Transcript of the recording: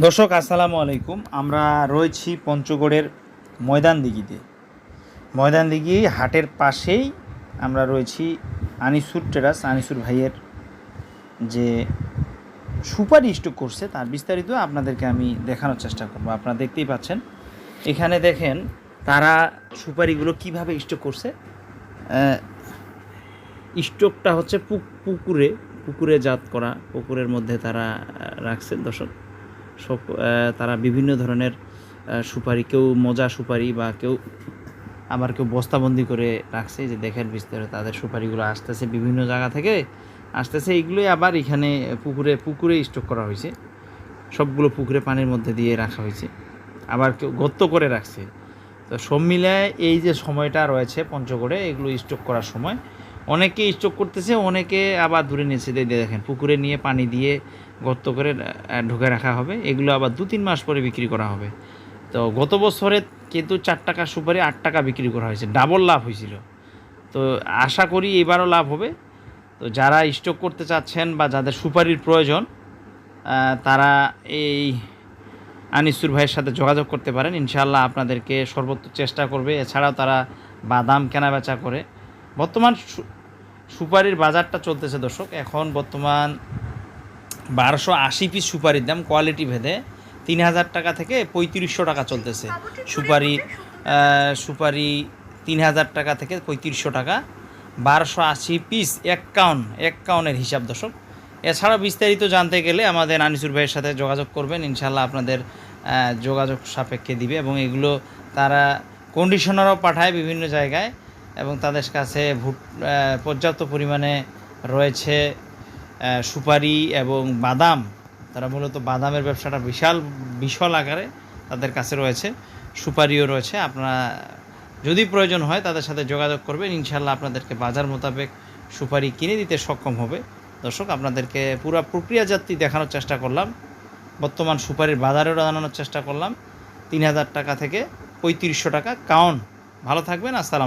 দর্শক, আসসালামু আলাইকুম। আমরা রয়েছি পঞ্চগড়ের ময়দান দিঘিতে। ময়দান দিঘি হাটের পাশেই আমরা রয়েছি আনিসুর টেরাস আনিসুর ভাইয়ের যে সুপারি স্টক করছে, তার বিস্তারিত আপনাদেরকে আমি দেখানোর চেষ্টা করব। আপনারা দেখতেই পাচ্ছেন। এখানে দেখেন তারা সুপারিগুলো কীভাবে স্টক করছে। স্টকটা হচ্ছে পুক- পুকুরে পুকুরে জাত করা পুকুরের মধ্যে তারা রাখছে দর্শক, সব তারা বিভিন্ন ধরনের সুপারি, কেউ মজা সুপারি বা কেউ আবার কেউ বস্তাবন্দি করে রাখছে যে দেখেন বিস্তারে তাদের সুপারিগুলো আসতেছে বিভিন্ন জায়গা থেকে, আসতেছে এইগুলোই আবার এখানে পুকুরে পুকুরে স্টক করা হয়েছে, সবগুলো পুকুরে পানির মধ্যে দিয়ে রাখা হয়েছে, আবার কেউ গর্ত করে রাখছে। তো সব মিলায় এই যে সময়টা রয়েছে পঞ্চগড়ে, এগুলো স্টক করার সময় অনেকে স্টক করতেছে, অনেকে আবার দূরে নিয়েছে দেখেন, পুকুরে নিয়ে পানি দিয়ে গর্ত করে ঢুকে রাখা হবে। এগুলো আবার দু তিন মাস পরে বিক্রি করা হবে। তো গত বছরে কিন্তু চার টাকা সুপারি আট টাকা বিক্রি করা হয়েছে। ডাবল লাভ হয়েছিল। তো আশা করি এবারও লাভ হবে। তো যারা স্টক করতে চাচ্ছেন বা যাদের সুপারির প্রয়োজন তারা এই আনিসুর ভাইয়ের সাথে যোগাযোগ করতে পারেন। ইনশাআল্লাহ আপনাদেরকে সর্বোচ্চ চেষ্টা করবে। এছাড়াও তারা বাদাম কেনাবেচা করে। বর্তমান সুপারির বাজারটা চলতেছে দর্শক। এখন বর্তমান বারোশো আশি পিস সুপারির দাম কোয়ালিটি ভেদে তিন হাজার টাকা থেকে পঁয়ত্রিশশো টাকা চলতেছে। সুপারি সুপারি তিন হাজার টাকা থেকে পঁয়ত্রিশশো টাকা। বারোশো আশি পিস এক কাউন এক কাউনের হিসাব দর্শক। এছাড়া বিস্তারিত জানতে গেলে আমাদের আনিসুর ভাইয়ের সাথে যোগাযোগ করবেন। ইনশাল্লাহ আপনাদের যোগাযোগ সাপেক্ষে দিবে এবং এগুলো তারা কন্ডিশনারও পাঠায় বিভিন্ন জায়গায়। এবং তাদের কাছে ভুট পর্যাপ্ত পরিমাণে রয়েছে সুপারি এবং বাদাম। তারা মূলত বাদামের ব্যবসাটা বিশাল বিশাল আকারে তাদের কাছে রয়েছে, সুপারিও রয়েছে। আপনারা যদি প্রয়োজন হয় তাদের সাথে যোগাযোগ করবেন। ইনশাল্লাহ আপনাদেরকে বাজার মোতাবেক সুপারি কিনে দিতে সক্ষম হবে। দর্শক, আপনাদেরকে পুরো প্রক্রিয়াজাতটি দেখানোর চেষ্টা করলাম। বর্তমান সুপারির বাজারেও জানানোর চেষ্টা করলাম। তিন হাজার টাকা থেকে পঁয়ত্রিশশো টাকা। কাউন ভালো থাকবেন। আসসালাম